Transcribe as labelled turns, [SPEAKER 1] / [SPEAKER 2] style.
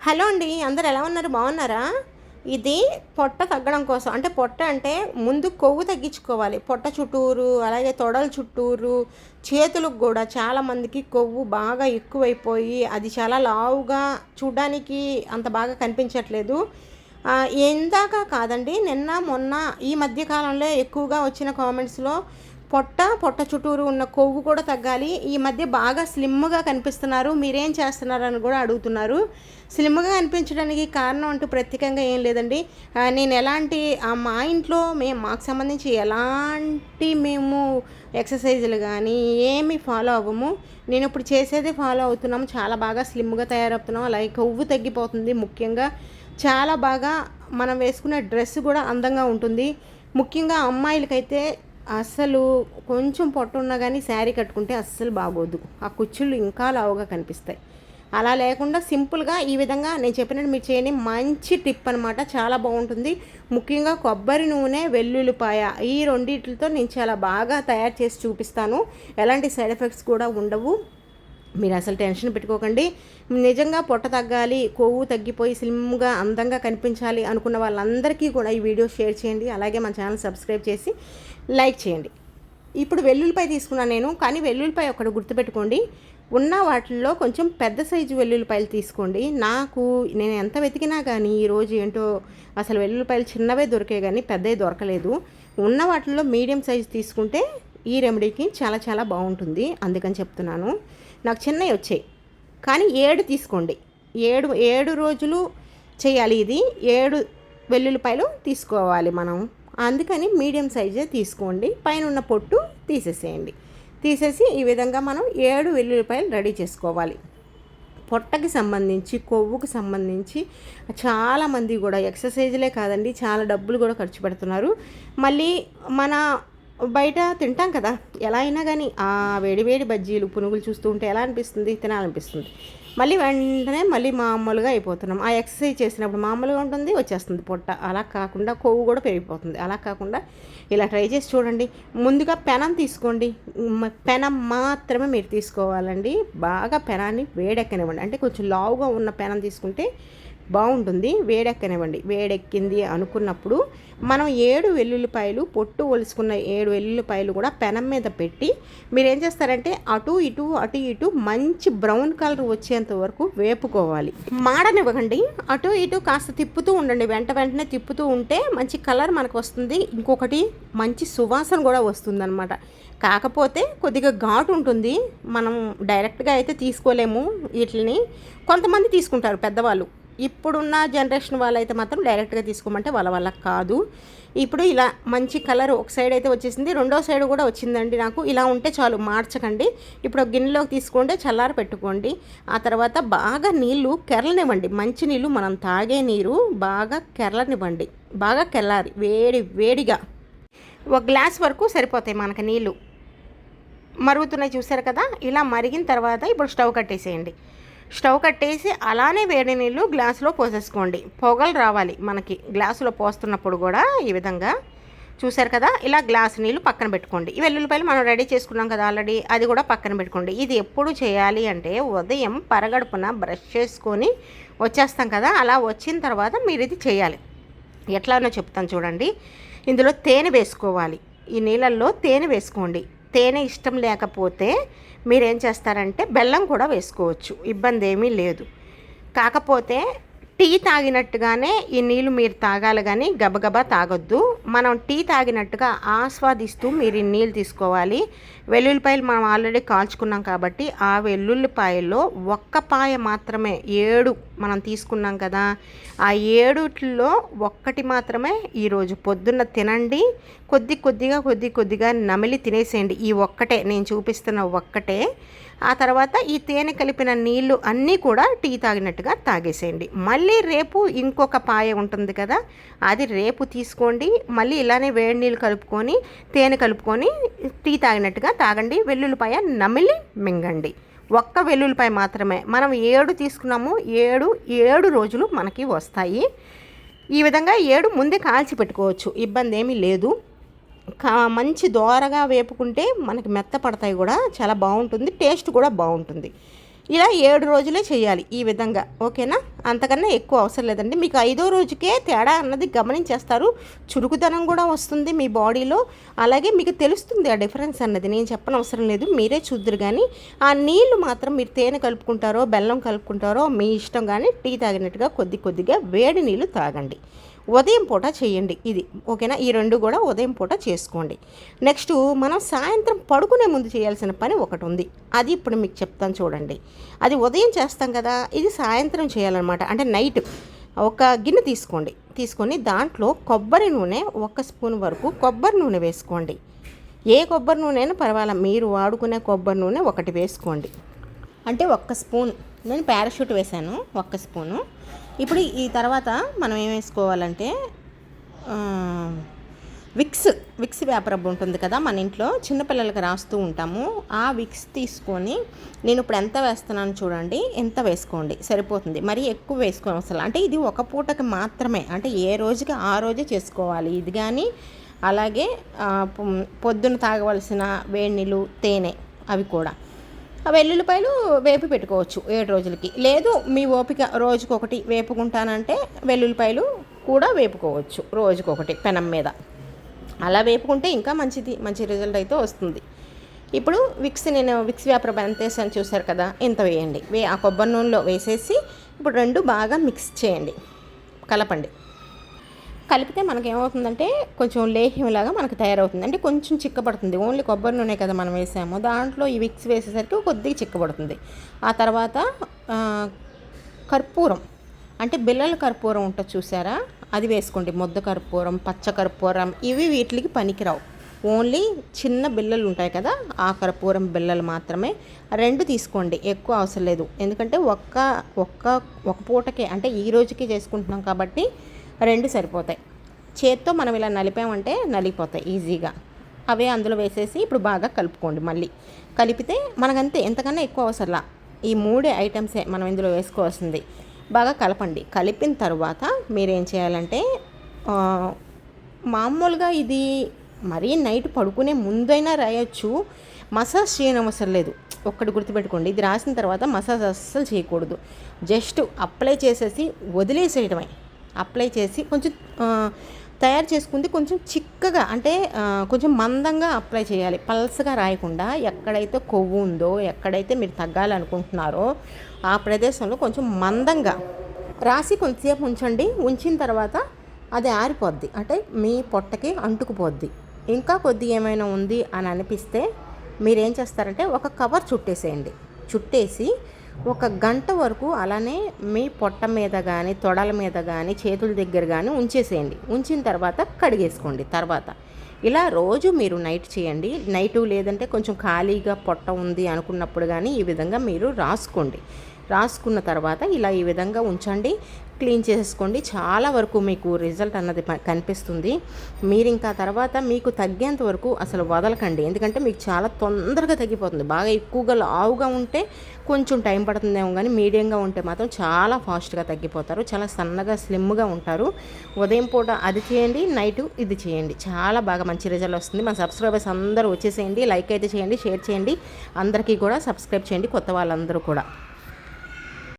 [SPEAKER 1] Hello అండి అందరు ఎలా ఉన్నారు? బాగున్నారా? ఇది పొట్ట తగ్గడం కోసం అంటే పొట్ట అంటే ముందు కొవ్వు తగ్గించుకోవాలి. పొట్ట చుట్టూరు అలాగే తొడల చుట్టూరు చేతులకు కూడా చాలామందికి కొవ్వు బాగా ఎక్కువైపోయి అది చాలా లావుగా చూడడానికి అంత బాగా కనిపించట్లేదు. ఆ, ఇందాక కాదండి నిన్న మొన్న ఈ మధ్యకాలంలో ఎక్కువగా వచ్చిన కామెంట్స్లో పొట్ట పొట్ట చుట్టూరు ఉన్న కొవ్వు కూడా తగ్గాలి. ఈ మధ్య బాగా స్లిమ్గా కనిపిస్తున్నారు. మీరేం చేస్తున్నారు అని కూడా అడుగుతున్నారు. స్లిమ్గా కనిపించడానికి కారణం అంటూ ప్రత్యేకంగా ఏం లేదండి. నేను ఎలాంటి మా ఇంట్లో మేము మాకు సంబంధించి ఎలాంటి మేము ఎక్సర్సైజులు కానీ ఏమి ఫాలో అవ్వము. నేను ఇప్పుడు చేసేది ఫాలో అవుతున్నాము. చాలా బాగా స్లిమ్గా తయారవుతున్నాం. అలాగే కొవ్వు తగ్గిపోతుంది ముఖ్యంగా. చాలా బాగా మనం వేసుకునే డ్రెస్ కూడా అందంగా ఉంటుంది. ముఖ్యంగా అమ్మాయిలకైతే అసలు కొంచెం పొట్ట ఉన్నా కానీ శారీ కట్టుకుంటే అస్సలు బాగోదు. ఆ కుచ్చుళ్ళు ఇంకా లావుగా కనిపిస్తాయి. అలా లేకుండా సింపుల్గా ఈ విధంగా నేను చెప్పినట్టు మీరు చేయని మంచి టిప్ అనమాట చాలా బాగుంటుంది. ముఖ్యంగా కొబ్బరి నూనె వెల్లుల్లిపాయ ఈ రెండింటితో నేను చాలా బాగా తయారు చేసి చూపిస్తాను. ఎలాంటి సైడ్ ఎఫెక్ట్స్ కూడా ఉండవు. మీరు అసలు టెన్షన్ పెట్టుకోకండి. నిజంగా పొట్ట తగ్గాలి కొవ్వు తగ్గిపోయి స్లిమ్గా అందంగా కనిపించాలి అనుకున్న వాళ్ళందరికీ కూడా ఈ వీడియో షేర్ చేయండి. అలాగే మన ఛానల్ సబ్స్క్రైబ్ చేసి లైక్ చేయండి. ఇప్పుడు వెల్లుల్లిపాయ తీసుకున్నాను నేను కానీ వెల్లుల్లిపాయ ఒకటి గుర్తుపెట్టుకోండి. ఉన్న వాటిల్లో కొంచెం పెద్ద సైజు వెల్లుల్లిపాయలు తీసుకోండి. నాకు నేను ఎంత వెతికినా కానీ ఈరోజు ఏంటో అసలు వెల్లుల్లిపాయలు చిన్నవే దొరికాయి కానీ పెద్దవి దొరకలేదు. ఉన్న వాటిల్లో మీడియం సైజు తీసుకుంటే ఈ రెమెడీకి చాలా చాలా బాగుంటుంది. అందుకని చెప్తున్నాను. నాకు చిన్నవి వచ్చాయి. కానీ ఏడు తీసుకోండి. ఏడు ఏడు రోజులు చేయాలి ఇది. ఏడు వెల్లుల్లిపాయలు తీసుకోవాలి మనం. అందుకని మీడియం సైజే తీసుకోండి. పైన ఉన్న పొట్టు తీసేసేయండి. తీసేసి ఈ విధంగా మనం ఏడు వెల్లుల్లిపాయలు రెడీ చేసుకోవాలి. పొట్టకి సంబంధించి కొవ్వుకు సంబంధించి చాలామంది కూడా ఎక్సర్సైజ్లే కాదండి. చాలా డబ్బులు కూడా ఖర్చు పెడుతున్నారు. మళ్ళీ మన బయట తింటాం కదా. ఎలా అయినా కానీ ఆ వేడి వేడి బజ్జీలు పునుగులు చూస్తూ ఉంటే ఎలా అనిపిస్తుంది? తినాలనిపిస్తుంది. మళ్ళీ వెంటనే మళ్ళీ మామూలుగా అయిపోతున్నాం. ఆ ఎక్సర్సైజ్ చేసినప్పుడు మామూలుగా ఉంటుంది వచ్చేస్తుంది పొట్ట. అలా కాకుండా కొవ్వు కూడా పెరిగిపోతుంది. అలా కాకుండా ఇలా ట్రై చేసి చూడండి. ముందుగా పెనం తీసుకోండి. పెనం మాత్రమే మీరు తీసుకోవాలండి. బాగా పెనాన్ని వేడెక్కనివ్వండి. అంటే కొంచెం లావుగా ఉన్న పెనం తీసుకుంటే బాగుంటుంది. వేడెక్కనివ్వండి. వేడెక్కింది అనుకున్నప్పుడు మనం ఏడు వెల్లుల్లిపాయలు పొట్టు ఒలుసుకున్న ఏడు వెల్లుల్లిపాయలు కూడా పెనం మీద పెట్టి మీరు ఏం చేస్తారంటే అటు ఇటు అటు ఇటు మంచి బ్రౌన్ కలర్ వచ్చేంత వరకు వేపుకోవాలి. మాడనివ్వకండి. అటు ఇటు కాస్త తిప్పుతూ ఉండండి. వెంట వెంటనే తిప్పుతూ ఉంటే మంచి కలర్ మనకు వస్తుంది. ఇంకొకటి మంచి సువాసన కూడా వస్తుంది కాకపోతే కొద్దిగా ఘాటు ఉంటుంది. మనం డైరెక్ట్గా అయితే తీసుకోలేము వీటిని కొంతమంది తీసుకుంటారు పెద్దవాళ్ళు. ఇప్పుడున్న జనరేషన్ వాళ్ళైతే మాత్రం డైరెక్ట్గా తీసుకోమంటే వాళ్ళ వల్ల కాదు. ఇప్పుడు ఇలా మంచి కలర్ ఒక సైడ్ అయితే వచ్చేసింది రెండో సైడ్ కూడా వచ్చిందండి నాకు. ఇలా ఉంటే చాలు మార్చకండి. ఇప్పుడు గిన్నెలోకి తీసుకోండి చల్లార పెట్టుకోండి. ఆ తర్వాత బాగా నీళ్ళు కెరలనివ్వండి మంచి నీళ్ళు మనం తాగే నీరు బాగా కెరలనివ్వండి బాగా కెల్లాలి వేడి వేడిగా. ఒక గ్లాస్ వరకు సరిపోతాయి మనకి నీళ్ళు మరుగుతున్నాయి చూసారు కదా? ఇలా మరిగిన తర్వాత ఇప్పుడు స్టవ్ కట్టేసేయండి. స్టవ్ కట్టేసి అలానే వేడి నీళ్ళు గ్లాసులో పోసేసుకోండి. పొగలు రావాలి మనకి. గ్లాసులో పోస్తున్నప్పుడు కూడా ఈ విధంగా. చూసారు కదా? ఇలా గ్లాస్ నీళ్ళు పక్కన పెట్టుకోండి. ఈ వెల్లుల్లిపాయలు మనం రెడీ చేసుకున్నాం కదా ఆల్రెడీ? అది కూడా పక్కన పెట్టుకోండి. ఇది ఎప్పుడు చేయాలి అంటే ఉదయం పరగడుపున బ్రష్ చేసుకొని వచ్చేస్తాం కదా? అలా వచ్చిన తర్వాత మీరు ఇది చేయాలి. ఎట్లానో చెప్తాను చూడండి. ఇందులో తేనె వేసుకోవాలి. ఈ నీళ్ళల్లో తేనె వేసుకోండి. తేనె ఇష్టం లేకపోతే మీరేం చేస్తారంటే బెల్లం కూడా వేసుకోవచ్చు. ఇబ్బంది ఏమీ లేదు. కాకపోతే టీ తాగినట్టుగానే ఈ నీళ్ళు మీరు తాగాలి కానీ గబగబా తాగొద్దు. మనం టీ తాగినట్టుగా ఆస్వాదిస్తూ మీరు ఈ నీళ్ళు తీసుకోవాలి. వెల్లుల్లిపాయలు మనం ఆల్రెడీ కాల్చుకున్నాం కాబట్టి ఆ వెల్లుల్లిపాయల్లో ఒక్క పాయ మాత్రమే ఏడు మనం తీసుకున్నాం కదా ఆ ఏడుట్లో ఒక్కటి మాత్రమే ఈరోజు పొద్దున్న తినండి. కొద్ది కొద్దిగా కొద్ది కొద్దిగా నమిలి తినేసేయండి. ఈ ఒక్కటే నేను చూపిస్తున్న ఒక్కటే. ఆ తర్వాత ఈ తేనె కలిపిన నీళ్ళు అన్నీ కూడా టీ తాగినట్టుగా తాగేసేయండి. మళ్ళీ రేపు ఇంకొక పాయ ఉంటుంది కదా అది రేపు తీసుకోండి. మళ్ళీ ఇలానే వేడి నీళ్ళు కలుపుకొని తేనె కలుపుకొని టీ తాగినట్టుగా తాగండి. వెల్లుల్లిపాయ నమిలి మింగండి. ఒక్క వెల్లుల్లిపాయ మాత్రమే. మనం ఏడు తీసుకున్నాము. ఏడు ఏడు రోజులు మనకి వస్తాయి. ఈ విధంగా ఏడు ముందే కాల్చి పెట్టుకోవచ్చు. ఇబ్బంది ఏమీ లేదు. మంచి దోరగా వేపుకుంటే మనకి మెత్త పడతాయి కూడా చాలా బాగుంటుంది టేస్ట్ కూడా బాగుంటుంది. ఇలా ఏడు రోజులే చేయాలి ఈ విధంగా ఓకేనా? అంతకన్నా ఎక్కువ అవసరం లేదండి. మీకు ఐదో రోజుకే తేడా అన్నది గమనించేస్తారు. చురుకుదనం కూడా వస్తుంది మీ బాడీలో. అలాగే మీకు తెలుస్తుంది ఆ డిఫరెన్స్ అన్నది. నేను చెప్పనవసరం లేదు మీరే చూద్దరు కానీ ఆ నీళ్ళు మాత్రం మీరు తేనె కలుపుకుంటారో బెల్లం కలుపుకుంటారో మీ ఇష్టం కానీ టీ తాగినట్టుగా కొద్ది కొద్దిగా వేడి నీళ్ళు తాగండి. ఉదయం పూట చేయండి. ఇది ఓకేనా? ఈ రెండు కూడా ఉదయం పూట చేసుకోండి. నెక్స్ట్ మనం సాయంత్రం పడుకునే ముందు చేయాల్సిన పని ఒకటి ఉంది అది ఇప్పుడు మీకు చెప్తాను చూడండి. అది ఉదయం చేస్తాం కదా ఇది సాయంత్రం చేయాలన్నమాట. అంటే నైట్ ఒక గిన్నె తీసుకోండి. తీసుకొని దాంట్లో కొబ్బరి నూనె ఒక స్పూన్ వరకు కొబ్బరి నూనె వేసుకోండి. ఏ కొబ్బరి నూనె అయినా పర్వాలేదు మీరు వాడుకునే కొబ్బరి నూనె ఒకటి వేసుకోండి. అంటే ఒక్క స్పూన్. నేను పారాషూట్ వేసాను ఒక్క స్పూను. ఇప్పుడు ఈ తర్వాత మనం ఏం వేసుకోవాలంటే విక్స్ విక్స్ వ్యాపరబ్బు ఉంటుంది కదా మన ఇంట్లో చిన్నపిల్లలకి రాస్తూ ఉంటాము. ఆ విక్స్ తీసుకొని నేను ఇప్పుడు ఎంత వేస్తున్నాను చూడండి ఎంత వేసుకోండి సరిపోతుంది. మరి ఎక్కువ వేసుకోని అవసరం అంటే ఇది ఒక పూటకి మాత్రమే అంటే ఏ రోజుకి ఆ రోజే చేసుకోవాలి. ఇది కానీ అలాగే పొద్దున తాగవలసిన వేడి నీళ్ళు తేనె అవి కూడా. వెల్లుల్లిపాయలు వేపి పెట్టుకోవచ్చు ఏడు రోజులకి. లేదు మీ ఓపిక రోజుకొకటి వేపుకుంటానంటే వెల్లుల్లిపాయలు కూడా వేపుకోవచ్చు రోజుకొకటి పెనం మీద. అలా వేపుకుంటే ఇంకా మంచిది మంచి రిజల్ట్ అయితే వస్తుంది. ఇప్పుడు విక్స్ నేను విక్స్ వ్యాపారం ఎంత వేసాను చూసారు కదా ఇంత వేయండి. వే ఆ కొబ్బరి నూనెలో వేసేసి ఇప్పుడు రెండు బాగా మిక్స్ చేయండి. కలపండి. కలిపితే మనకి ఏమవుతుందంటే కొంచెం లేహ్యంలాగా మనకు తయారవుతుంది. అంటే కొంచెం చిక్కబడుతుంది. ఓన్లీ కొబ్బరి నూనె కదా మనం వేసాము. దాంట్లో ఈ విక్స్ వేసేసరికి కొద్దిగా చిక్కబడుతుంది. ఆ తర్వాత కర్పూరం. అంటే బిల్లల కర్పూరం ఉంటుంది చూసారా? అది వేసుకోండి. ముద్ద కర్పూరం పచ్చ కర్పూరం ఇవి వీటికి పనికిరావు. ఓన్లీ చిన్న బిల్లలు ఉంటాయి కదా ఆ కర్పూరం బిల్లలు మాత్రమే. రెండు తీసుకోండి. ఎక్కువ అవసరం లేదు. ఎందుకంటే ఒక్క ఒక్క ఒక పూటకే అంటే ఈ రోజుకి చేసుకుంటున్నాం కాబట్టి రెండు సరిపోతాయి. చేత్తో మనం ఇలా నలిపామంటే నలిగిపోతాయి ఈజీగా. అవే అందులో వేసేసి ఇప్పుడు బాగా కలుపుకోండి మళ్ళీ. కలిపితే మనకంతే ఎంతకన్నా ఎక్కువ అవసరంలా. ఈ మూడే ఐటమ్సే మనం ఇందులో వేసుకోవాల్సింది. బాగా కలపండి. కలిపిన తర్వాత మీరేం చేయాలంటే మామూలుగా ఇది మరీ నైట్ పడుకునే ముందైనా రాయొచ్చు. మసాజ్ చేయడం అవసరం లేదు. ఒక్కటి గుర్తుపెట్టుకోండి. ఇది రాసిన తర్వాత మసాజ్ అస్సలు చేయకూడదు. జస్ట్ అప్లై చేసేసి వదిలేసేయడమే. అప్లై చేసి కొంచెం తయారు చేసుకుంది కొంచెం చిక్కగా అంటే కొంచెం మందంగా అప్లై చేయాలి. పల్సగా రాయకుండా ఎక్కడైతే కొవ్వు ఉందో ఎక్కడైతే మీరు తగ్గాలనుకుంటున్నారో ఆ ప్రదేశంలో కొంచెం మందంగా రాసి కొంతసేపు ఉంచండి. ఉంచిన తర్వాత అది ఆరిపోద్ది. అంటే మీ పొట్టకి అంటుకుపోద్ది. ఇంకా కొద్ది ఏమైనా ఉంది అని అనిపిస్తే మీరేం చేస్తారంటే ఒక కవర్ చుట్టేసేయండి. చుట్టేసి ఒక గంట వరకు అలానే మీ పొట్ట మీద కానీ తొడల మీద కానీ చేతుల దగ్గర కానీ ఉంచేసేయండి. ఉంచిన తర్వాత కడిగేసుకోండి. తర్వాత ఇలా రోజు మీరు నైట్ చేయండి. నైటు లేదంటే కొంచెం ఖాళీగా పొట్ట ఉంది అనుకున్నప్పుడు కానీ ఈ విధంగా మీరు రాసుకోండి. రాసుకున్న తర్వాత ఇలా ఈ విధంగా ఉంచండి. క్లీన్ చేసేసుకోండి. చాలా వరకు మీకు రిజల్ట్ అన్నది కనిపిస్తుంది. మీరు ఇంకా తర్వాత మీకు తగ్గేంత వరకు అసలు వదలకండి. ఎందుకంటే మీకు చాలా తొందరగా తగ్గిపోతుంది. బాగా ఎక్కువగా లావుగా ఉంటే కొంచెం టైం పడుతుందేమో కానీ మీడియంగా ఉంటే మాత్రం చాలా ఫాస్ట్గా తగ్గిపోతారు. చాలా సన్నగా స్లిమ్గా ఉంటారు. ఉదయం పూట అది చేయండి నైట్ ఇది చేయండి. చాలా బాగా మంచి రిజల్ట్ వస్తుంది. మన సబ్స్క్రైబర్స్ అందరూ వచ్చేసేయండి లైక్ అయితే చేయండి షేర్ చేయండి. అందరికీ కూడా సబ్స్క్రైబ్ చేయండి కొత్త వాళ్ళందరూ కూడా.